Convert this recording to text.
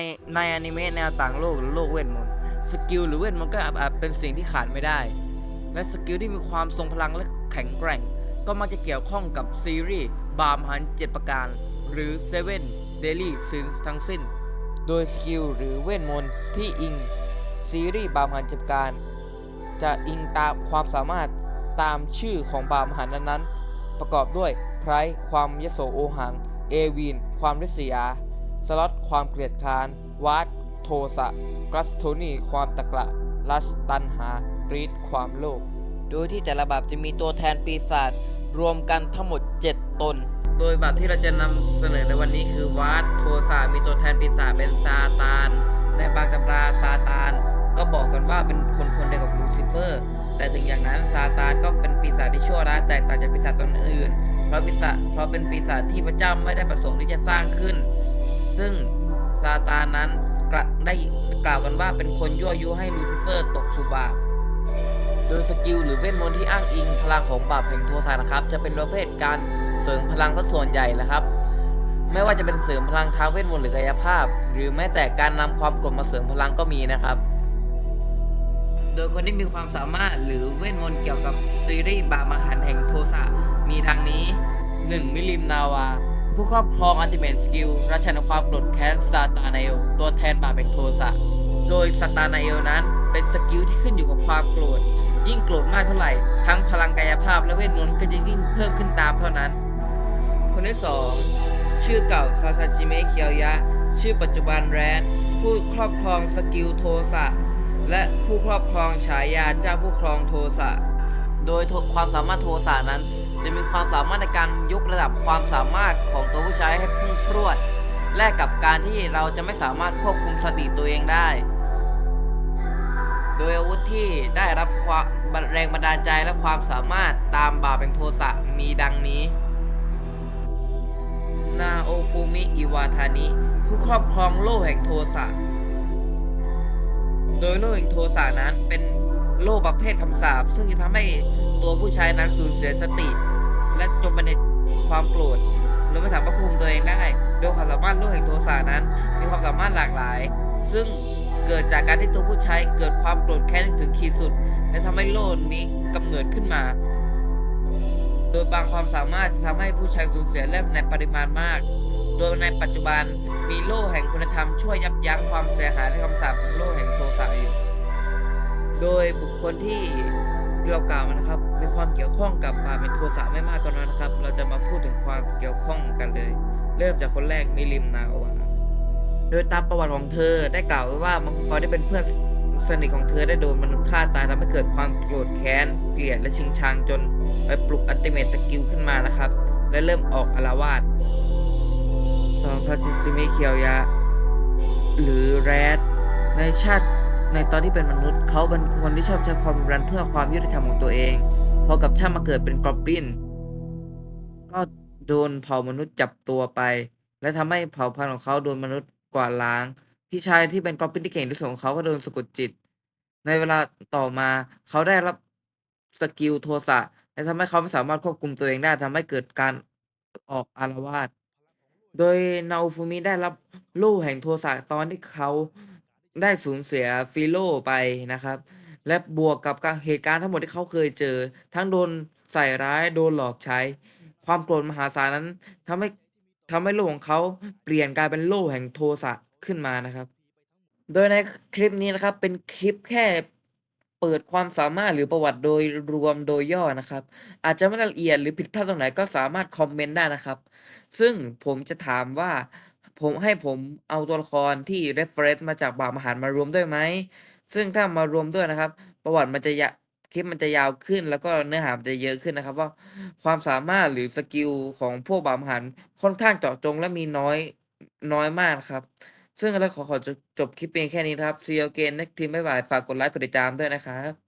ในในอนิเมะแนวต่างโลกหรือโลกเวทมนต์สกิลหรือเวทมนต์ก็อาจเป็นสิ่งที่ขาดไม่ได้ และสกิลที่มีความทรงพลังและแข็งแกร่ง ก็มักจะเกี่ยวข้องกับซีรีส์บาร์มหันเจ็ดประการ หรือ Seven Daily Sins ทั้งสิ้น โดยสกิลหรือเวทมนต์ที่อิงซีรีส์บาร์มหันเจ็ดประการ จะอิงตามความสามารถตามชื่อของบาร์มหันนั้นๆประกอบด้วยไพรความยโสโอหัง เอวีน ความริษยา สล็อตความเกลียดคร้านวาดโทสะกรัสโทนีความตะกละลัชตันหากรีดความโลภโดยที่แต่ละบาปจะมีตัวแทนปีศาจรวมกันทั้งหมด 7 ตน โดยบาปที่เราจะนำเสนอในวันนี้คือวาดโทสะมีตัวแทนปีศาจเป็นซาตาน ในบางตำราซาตาน ก็บอกกันว่าเป็นคนคนเดียวกับลูซิเฟอร์ แต่ถึงอย่างนั้นซาตานก็เป็นปีศาจที่ชั่วร้ายแตกต่างจากปีศาจตนอื่น เพราะปีศาจเพราะเป็นปีศาจที่พระเจ้าไม่ได้ประสงค์ที่จะสร้างขึ้น ซึ่งซาตานนั้นกล่าได้กล่าวกันว่าเป็นคนยั่วยุให้ลูซิเฟอร์ตกสู่บาป โดยสกิลหรือเวทมนต์ที่อ้างอิงพลังของบาปแห่งโทสะนะครับ จะเป็นประเภทการเสริมพลังก็ส่วนใหญ่นะครับ ไม่ว่าจะเป็นเสริมพลังทางเวทมนต์หรือกายภาพ หรือแม้แต่การนำความกรธมาเสริมพลังก็มีนะครับ โดยคนที่มีความสามารถหรือเวทมนต์เกี่ยวกับซีรีส์บาปมหันแห่งโทสะมีดังนี้ 1. มิลิมนาวา ผู้ครอบครองอัลติเม e สกิลราชันความโกรธแค้นซาตานาเอลตัวแทนบาปแห่งโทสะ โดยซาตานาเอลนั้นเป็นสกิลที่ขึ้นอยู่กับความโกรธ ยิ่งโกรธมากเท่าไหร่ ทั้งพลังกายภาพและเวทมนต์ก็จะยิ่งเพิ่มขึ้นตามเท่านั้น คนที่ 2 ชื่อเก่าซาซาจิเมะเคียวยะ ชื่อปัจจุบันแรนผู้ครอบครองสกิลโทสะ และผู้ครอบครองฉายาเจ้าผู้ครองโทสะ โดยความสามารถโทสะนั้น จะมีความสามารถในการยกระดับความสามารถของตัวผู้ใช้ให้พุ่งพรวด แลกกับการที่เราจะไม่สามารถควบคุมสติตัวเองได้ โดยอาวุธที่ได้รับแรงบันดาลใจและความสามารถตามบาเป็นโทสะมีดังนี้ นาโอฟูมิ อิวาทานิ ผู้ครอบครองโล่แห่งโทสะ โดยโล่แห่งโทสะนั้นเป็น โล่ประเภทคำสาปซึ่งจะทำให้ตัวผู้ใช้นั้นสูญเสียสติ และจมไปในความโกรธหรือไม่สามารถควบคุมตัวเองได้โดยความสามารถโล่แห่งโทสะนั้น มีความสามารถหลากหลาย ซึ่งเกิดจากการที่ตัวผู้ใช้เกิดความโกรธแค้นถึงขีดสุด และทำให้โล่นี้กำเนิดขึ้นมา โดยบางความสามารถจะทำให้ผู้ใช้สูญเสียเล่มในปริมาณมากโดยในปัจจุบันมีโล่แห่งคุณธรรมช่วยยับยั้งความเสียหายและคำสาปของโล่แห่งโทสะอยู่ โดยบุคคลที่เรากล่าวมานะครับ มีความเกี่ยวข้องกับบาเป็นโทสะไม่มากก็น้อยนะครับ เราจะมาพูดถึงความเกี่ยวข้องกันเลย เริ่มจากคนแรกมิลิมนาวาโดยตามประวัติของเธอได้กล่าวไว้ว่ามังกรที่เป็นเพื่อนสนิทของเธอได้โดนมนุษย์ฆ่าตายทำให้เกิดความโกรธแค้นเกลียดและชิงชังจนไปปลุกอัลติเมทสกิลขึ้นมานะครับ และเริ่มออกอารวาสสองซาชิซิมิเคียวยะ หรือแรดในชาติ ในตอนที่เป็นมนุษย์ เขาเป็นคนที่ชอบใช้ความรุนเพื่อความยุติธรรมของตัวเอง พอกับชาติมาเกิดเป็นกอบลิน ก็โดนเผ่ามนุษย์จับตัวไป และทำให้เผ่าพันธุ์ของเขาโดนมนุษย์กวาดล้าง พี่ชายที่เป็นกอบลินที่เก่งที่สุดของเขาก็โดนสะกดจิต ในเวลาต่อมาเขาได้รับสกิลโทสะและทำให้เขาไม่สามารถควบคุมตัวเองได้ทำให้เกิดการออกอารวาส โดยนาโอฟูมิได้รับโล่แห่งโทสะตอนที่เขา ได้สูญเสียฟิโลไปนะครับ และบวกกับการเหตุการณ์ทั้งหมดที่เขาเคยเจอ ทั้งโดนใส่ร้ายโดนหลอกใช้ ความโกรธมหาศาลนั้นทำให้ทำให้โลกของเขาเปลี่ยนกลายเป็นโล่แห่งโทสะขึ้นมานะครับ โดยในคลิปนี้นะครับเป็นคลิปแค่เปิดความสามารถหรือประวัติโดยรวมโดยย่อนะครับ อาจจะไม่ละเอียดหรือผิดพลาดตรงไหนก็สามารถคอมเมนต์ได้นะครับ ซึ่งผมจะถามว่า ผมให้ผมเอาตัวละครที่ reference มาจากบาปมหารมารวมด้วยไหม ซึ่งถ้ามารวมด้วยนะครับ ประวัติมันจะยะคลิปมันจะยาวขึ้น แล้วก็เนื้อหามันจะเยอะขึ้นนะครับ ว่าความสามารถหรือสกิลของพวกบาปมหารค่อนข้างเจาะจงและมีน้อยน้อยมากครับ ซึ่งเราขอขอจบคลิปเพียงแค่นี้ครับ See you again next time บ๊ายบายฝากกดไลค์กดติดตามด้วยนะครับ